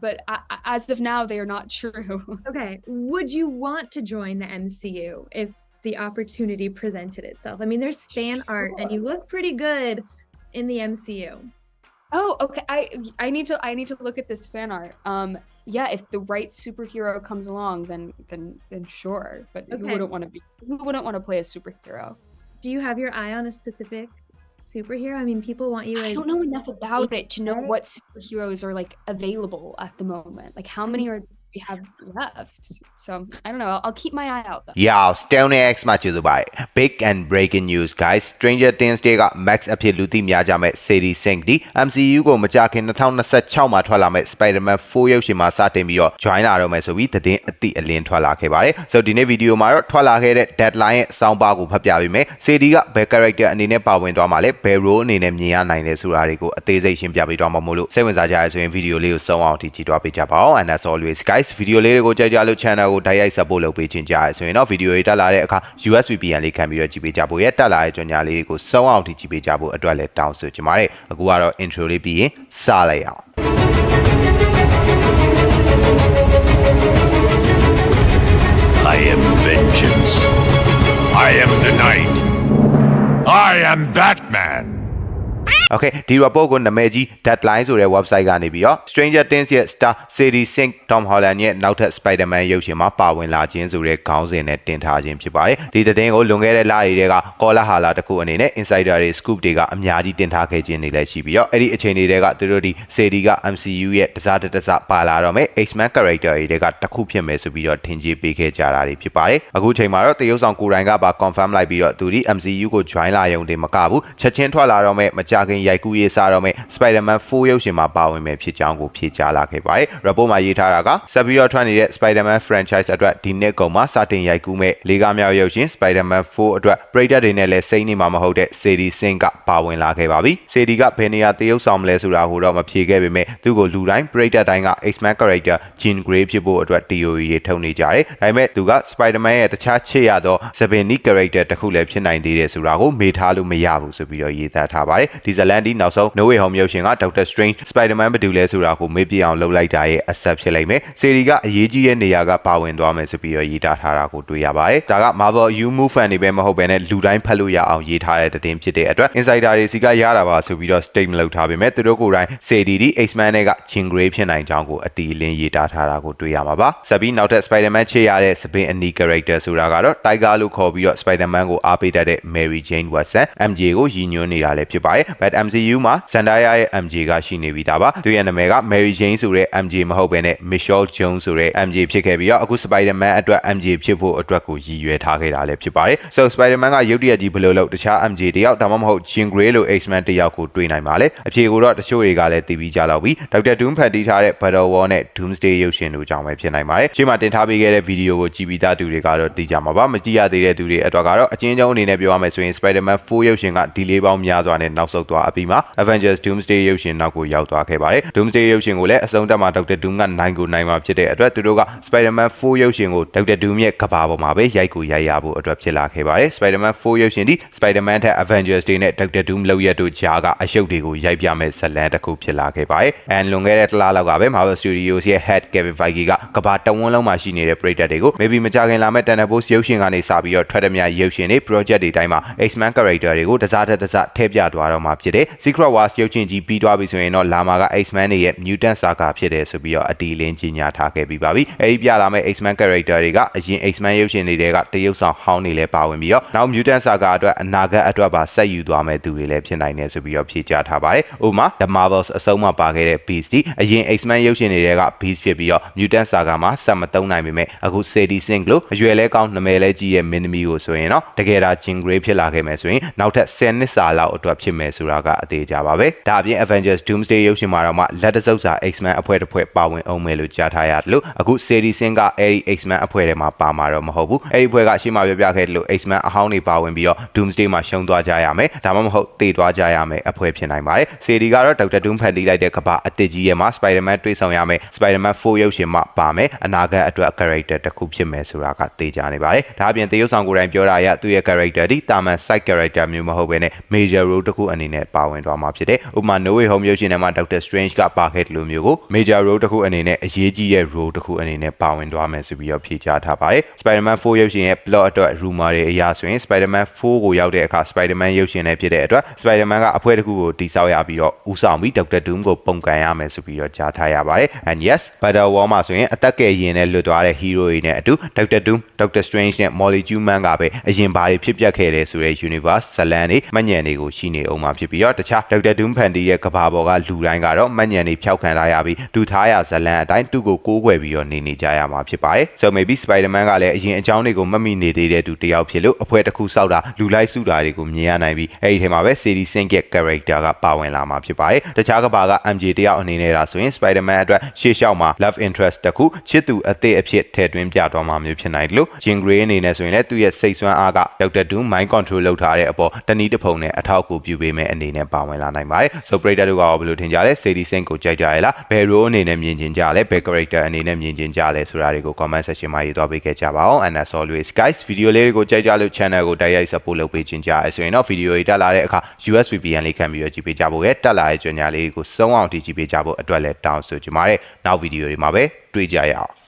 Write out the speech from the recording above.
but I, as of now, they are not true. Okay. Would you want to join the MCU if the opportunity presented itself? I mean, there's fan art and you look pretty good in the MCU. Oh, okay. I I need to I need to look at this fan art. Um, yeah, if the right superhero comes along, then then then sure. But who wouldn't want to be? Who wouldn't want to play a superhero? Do you have your eye on a specific superhero? I mean, people want you I don't know enough about it to know what superheroes are like available at the moment. Like how many mm. are we have left? So I don't know. I'll, I'll keep my eye out though. Yeah, Stone X မှာကျေးဇူးပါတယ်။ Big and breaking news guys. Stranger Things တွေက Max အဖြစ်လူသိများကြမဲ့ Sadie Sink ဒီ MCU ကိုမကြာခင်2026မှာထွက်လာမဲ့ Spider-Man 4ရုပ်ရှင်မှာစတင်ပြီးတော့ join လာတော့မယ်ဆိုပြီးသတင်းအတိအလင်းထွက်လာခဲ့ပါတယ်။ So ဒီနေ့ဗီဒီယိုမှာတော့ထွက်လာခဲ့တဲ့ deadline ရဲ့စောင်းပါကိုဖတ်ပြပေးမယ်။ Sadie ကဘယ် character အနေနဲ့ပါဝင်သွားမှာလဲဘယ် role အနေနဲ့မြင်ရနိုင်လဲဆိုတာတွေကိုအသေးစိတ်ရှင်းပြပေးသွားမှာမို့လို့စိတ်ဝင်စားကြရဆိုရင်ဗီဒီယိုလေးကိုဆုံးအောင်ထိကြည့်သွားပေးကြပါဦး။ And as always guys ဗီဒီယိုလေးတွေကိုကြိုက်ကြလို့ channel ကိုတိုက်ရိုက် support လုပ်ပေးခြင်းကြရဆိုရင်တော့ဗီဒီယိုတွေတက်လာတဲ့အခါ US VPN လေးခံပြီးတော့ကြည့်ပေးကြဖို့ရဲ့တက်လာတဲ့ကြော်ညာလေးတွေကိုစုံအောင်ထိကြည့်ပေးကြဖို့အတွက်လည်းတောင်းဆိုချင်ပါတယ်အခုကတော့ intro လေးပြီးရင်စလိုက်အောင် I am vengeance. I am the night. I am Batman. Okay ဒီ report ကိုနာမည်ကြီး deadline ဆိုတဲ့ website ကနေပြီးတော့ Stranger Things ရဲ့ star Sadie Sink Tom Holland ရဲ့နောက်ထပ် Spider-Man ရုပ်ရှင်မှာပါဝင်လာခြင်းဆိုတဲ့ခေါင်းစဉ်နဲ့တင်ထားခြင်းဖြစ်ပါတယ်ဒီသတင်းကိုလွန်ခဲ့တဲ့လရီတွေကကောလာဟာလာတစ်ခုအနေနဲ့ insider တွေ scoop တွေကအများကြီးတင်ထားခဲ့ခြင်းတွေလည်းရှိပြီးတော့အဲ့ဒီအချိန်တွေကသူတို့ဒီ Sadie က MCU ရဲ့တစားတစ်တစားပါလာတော့မယ် X-Men character တွေကတစ်ခုဖြစ်မယ်ဆိုပြီးတော့ထင်ကြီးပေးခဲ့ကြတာတွေဖြစ်ပါတယ်အခုချိန်မှာတော့တရုတ်ဆောင်ကိုယ်တိုင်ကပါ confirm လိုက်ပြီးတော့သူဒီ MCU ကို join လာရုံတင်မကဘူးချက်ချင်းထွက်လာတော့မယ်မကြခင်ရိုက်ကူးရေးစားတော့မယ် Spider-Man 4ရုပ်ရှင်မှာပါဝင်မယ်ဖြစ်ကြောင်းကိုဖြေကြားလာခဲ့ပါတယ် report မှာရေးထားတာကဆက်ပြီးတော့ထွက်နေတဲ့ Spider-Man franchise အတွက်ဒီနှစ်ကုန်မှာစတင်ရိုက်ကူးမဲ့လေးကားမြောက်ရုပ်ရှင် Spider-Man 4အတွက်ပရိသတ်တွေနဲ့လည်းစိမ့်နေမှာမဟုတ်တဲ့ Sadie Sink ကပါဝင်လာခဲ့ပါပြီ Sadie ကဘယ်နေရာတရုပ်ဆောင်မလဲဆိုတာကိုတော့မဖြေခဲ့ပေမဲ့သူ့ကိုလူတိုင်းပရိသတ်တိုင်းက X-Men character Jean Grey ဖြစ်ဖို့အတွက် theory တွေထုတ်နေကြတယ်ဒါပေမဲ့သူက Spider-Man ရဲ့တခြားချစ်ရသော Sabini character တစ်ခုလည်းဖြစ်နိုင်သေးတယ်ဆိုတာကိုမေးထားလို့မရဘူးဆိုပြီးတော့ရေးသားထားပါတယ်ဒီဇလန်ဒီနောက်ဆုံး No Way Home ရုပ်ရှင်က Doctor Strange Spider-Man ဘယ်သူလဲဆိုတာကိုမေးပြအောင်လုပ်လိုက်တာရဲ့အဆက်ဖြစ်လိမ့်မယ်စီရီကအရေးကြီးတဲ့နေရာကပါဝင်သွားမယ်ဆိုပြီးတော့ရေးသားထားတာကိုတွေ့ရပါတယ်ဒါက Marvel U Move fan တွေပဲမဟုတ်ဘဲနဲ့လူတိုင်းဖတ်လို့ရအောင်ရေးထားတဲ့သတင်းဖြစ်တဲ့အတွက် insider တွေစီကရတာပါဆိုပြီးတော့ statement လုပ်ထားပေမဲ့သူတို့ကိုယ်တိုင် CDD X-Men တွေက Jean Grey ဖြစ်နိုင်ကြောင်းကိုအတီးလင်းရေးသားထားတာကိုတွေ့ရမှာပါဆက်ပြီးနောက်ထပ် Spider-Man ချေရတဲ့ Spin အနီ character ဆိုတာကတော့ Tiger လို့ခေါ်ပြီးတော့ Spider-Man ကိုအားပေးတတ်တဲ့ Mary Jane Watson MJ ကိုရည်ညွှန်းနေတာလည်းဖြစ်ပါတယ် but MCU မှာ Zendaya ရဲ့ MJ ကရှိနေပြီးသားပါသူရဲ့နာမည်က Mary Jane ဆိုတဲ့ MJ မဟုတ်ဘဲနဲ့ Michelle Jones ဆိုတဲ့ MJ ဖြစ်ခဲ့ပြီးတော့အခု Spider-Man အတွက် MJ ဖြစ်ဖို့အတွက်ကိုရည်ရွယ်ထားခဲ့တာလည်းဖြစ်ပါတယ် so Spider-Man ကရုပ်တရက်ကြီးဘယ်လိုလုပ်တခြား MJ တယောက်ဒါမှမဟုတ် Jean Grey လို X-Men တယောက်ကိုတွေ့နိုင်ပါလေအဖြေကိုတော့တချို့တွေကလည်းသိပြီးကြတော့ပြီ Dr. Doom ဖန်တီးထားတဲ့ Battle War နဲ့ Doomsday ရုပ်ရှင်တို့ကြောင့်ပဲဖြစ်နိုင်ပါတယ်ရှေ့မှာတင်ထားပေးခဲ့တဲ့ဗီဒီယိုကိုကြည့်ပြီးသားသူတွေကတော့သိကြမှာပါမကြည့်ရသေးတဲ့သူတွေအတွက်ကတော့အချင်းချင်းအနေနဲ့ပြောရမယ်ဆိုရင် Spider-Man 4ရုပ်ရှင်က delay ပေါင်းများစွာနဲ့နောက်ဆုတ်သွားအပြီးမှာ Avengers Doomsday ရုပ်ရှင်နောက်ကိုရောက်သွားခဲ့ပါတယ် Doomsday ရုပ်ရှင်ကိုလည်းအဆုံးသတ်မှာ Dr. Doom ကနိုင်ကိုနိုင်မှာဖြစ်တဲ့အတွက်သူတို့က Spider-Man 4ရုပ်ရှင်ကို Dr. Doom ရဲ့ကဘာပေါ်မှာပဲရိုက်ကိုရိုက်ရဖို့အတွက်ဖြစ်လာခဲ့ပါတယ် Spider-Man 4ရုပ်ရှင်ဒီ Spider-Man ထက် Avengers Day နဲ့ Dr. Doom လောက်ရတို့ကြားကအရှုပ်တွေကိုရိုက်ပြမဲ့ဇတ်လန်တစ်ခုဖြစ်လာခဲ့ပါတယ်။ and လွန်ခဲ့တဲ့တစ်လလောက်ကပဲ Marvel Studios ရဲ့ head Kevin Feige ကကဘာတဝန်းလုံးမှာရှိနေတဲ့ပရိသတ်တွေကို maybe မကြခင်လာမဲ့ Thunderbolts ရုပ်ရှင်ကနေစပြီးတော့ထွက်တဲ့မြရုပ်ရှင်တွေ project တွေတိုင်းမှာ X-Men character တွေကိုတစားတစ်တစားထည့်ပြသွားတော့မှာဖြစ်တယ်။ Secret Wars ရုပ်ရှင်ကြီးပြီးသွားပြီဆိုရင်တော့လာမှာက X-Men တွေရဲ့ mutant saga ဖြစ်တယ်ဆိုပြီးတော့အတီးလင်းကြီးညာထားခဲ့ပြီးပါပြီ။အဲဒီပြလာမဲ့ X-Men character တွေကအရင် X-Men ရုပ်ရှင်တွေကတရုပ်ဆောင်ဟောင်းနေလဲပါဝင်ပြီးတော့နောက် mutant saga အတွက်အနာဂတ်အတွက်ပါဆက်ယူသွားမဲ့သူတွေလည်းဖြစ်နိုင်တယ်ဆိုပြီးတော့ဖြေကြားထားပါတယ်။ဥပမာ The Marvels အဆုံးမှာပါခဲ့တဲ့ Beast ဒီအရင် X-Men ရုပ်ရှင်တွေက Beast ဖြစ်ပြီးတော့ mutant saga မှာဆက်မသုံးနိုင်ပေမဲ့အခု Sadie Sink လို့အရွယ်လဲကောင်းနာမည်လဲကြီးရဲ့မင်းသမီးကိုဆိုရင်တော့တကယ်ဒါ Jean Grey ဖြစ်လာခဲ့မယ်ဆိုရင်နောက်ထပ်10နှစ်စာလောက်အတွက်ဖြစ်မယ်ဆိုတာကအသေးကြပါပဲ။ဒါအပြင် Avengers Doomsday ရုပ်ရှင်မှာတော့မှလက်တစုပ်စာ X-Men အဖွဲ့တစ်ဖွဲ့ပါဝင်အောင်မယ်လို့ကြားထားရတယ်လို့အခု Sadie Sink ကအဲဒီ X-Men အဖွဲ့ထဲမှာပါမှာတော့မဟုတ်ဘူး။အဲဒီအဖွဲ့ကရှေ့မှာပြပြခဲ့တယ်လို့ X-Men အဟောင်းတွေပါဝင်ပြီးတော့ Doomsday မှာရှုံးသွားကြရမယ်။ဒါမှမဟုတ်တေသွားကြရမယ်အဖွဲ့ဖြစ်နိုင်ပါတယ်။ Sadie ကတော့ Dr. Doom ဖန်တီးလိုက်တဲ့ကဘာအသစ်ကြီးရဲ့မှာ Spider-Man တွေ့ဆုံရမယ် Spider-Man 4ရုပ်ရှင်မှာပါမယ်။အနာဂတ်အတွက် character တစ်ခုဖြစ်မယ်ဆိုတာကသိကြနေပါတယ်။ဒါအပြင်တရုပ်ဆောင်ကိုယ်တိုင်ပြောတာအရသူ့ရဲ့ character ဒီတာမန် side character မျိုးမဟုတ်ဘဲနဲ့ major role တစ်ခုအနေနဲ့ပါပါဝင်သွားမှာဖြစ်တယ်ဥပမာ No Way Home ရုပ်ရှင်ထဲမှာ Doctor Strange ကပါခဲ့တယ်လို့မျိုးကို major role တစ်ခုအနေနဲ့အရေးကြီးရဲ့ role တစ်ခုအနေနဲ့ပါဝင်သွားမယ်ဆိုပြီးတော့ဖြေကြားထားပါတယ် Spider-Man 4ရုပ်ရှင်ရဲ့ plot အတွက် rumor တွေအရဆိုရင် Spider-Man 4ကိုရောက်တဲ့အခါ Spider-Man ရုပ်ရှင်နဲ့ဖြစ်တဲ့အတွက် Spider-Man ကအဖွဲတစ်ခုကိုတိစောက်ရပြီးတော့ဦးဆောင်ပြီး Doctor Doom ကိုပုံကန်ရမယ်ဆိုပြီးတော့ကြားထားရပါတယ် and yes Spider War မှာဆိုရင်အသက်ကယ်ရင်နဲ့လွတ်သွားတဲ့ hero တွေနဲ့အတူ Doctor Doom Doctor Strange နဲ့ Molly Newman ကပဲအရင်ဘာတွေဖြစ်ပျက်ခဲ့တယ်ဆိုတဲ့ universe ဇလန်တွေမှတ်ညံတွေကိုရှိနေအောင်မှာဖြစ်ပြီးတော့တခြား Doctor Doom ဖန်တီးရဲ့ကဘာပေါ်ကလူတိုင်းကတော့မှတ်ညံတွေဖျောက်ခံထားရပြီးဒူထားရဇလန်အတိုင်းသူ့ကိုကိုးကွယ်ပြီးတော့နေနေကြရမှာဖြစ်ပါတယ် so maybe Spider-Man ကလည်းအရင်အကြောင်းတွေကိုမမိနေသေးတဲ့သူတစ်ယောက်ဖြစ်လို့အဖွဲတစ်ခုစောက်တာလူလိုက်စုတာတွေကိုမြင်ရနိုင်ပြီးအဲ့ဒီထဲမှာပဲ Sadie Sink ရဲ့ character ကပါဝင်လာမှာဖြစ်ပါတယ်တခြားကဘာက MJ တယောက်အနေနဲ့ဒါဆိုရင် Spider-Man အတွက်ရှေ့လျှောက်မှာ love interest တစ်ခုချစ်သူအသစ်အဖြစ်ထည့်သွင်းပြသွားမှာမျိုးဖြစ်နိုင်တယ်လို့ Jean Grey အနေနဲ့ဆိုရင်လည်းသူ့ရဲ့စိတ်ဆွမ်းအားက Dr. Doom mind control လုပ်ထားတဲ့အပေါ်တနည်းတစ်ဖုံနဲ့အထောက်အကူပြုပေးမယ်အနေနဲ့ပါဝင်လာနိုင်ပါတယ်။ So Prater တို့ကရောဘယ်လိုထင်ကြလဲ Sadie Sink ကိုကြိုက်ကြရလားဘယ် role အနေနဲ့မြင်ကျင်ကြလဲဘယ် character အနေနဲ့မြင်ကျင်ကြလဲဆိုတာတွေကို comment section မှာရေးသွားပေးခဲ့ကြပါအောင် and as always guys video လေးတွေကိုကြိုက်ကြလို့ channel ကိုတိုက်ရိုက် support လုပ်ပေးခြင်းကြရဆိုရင်တော့ video တွေတက်လာတဲ့အခါ US VPN လေးခံပြီးတော့ကြည့်ပေးကြဖို့ရဲ့တက်လာတဲ့ကြွညာလေးကိုစုံအောင်ကြည့်ပေးကြဖို့အတွက်လည်းတောင်းဆိုချင်ပါတယ်နောက် video တွေမှာပဲတွေ့ကြရအောင်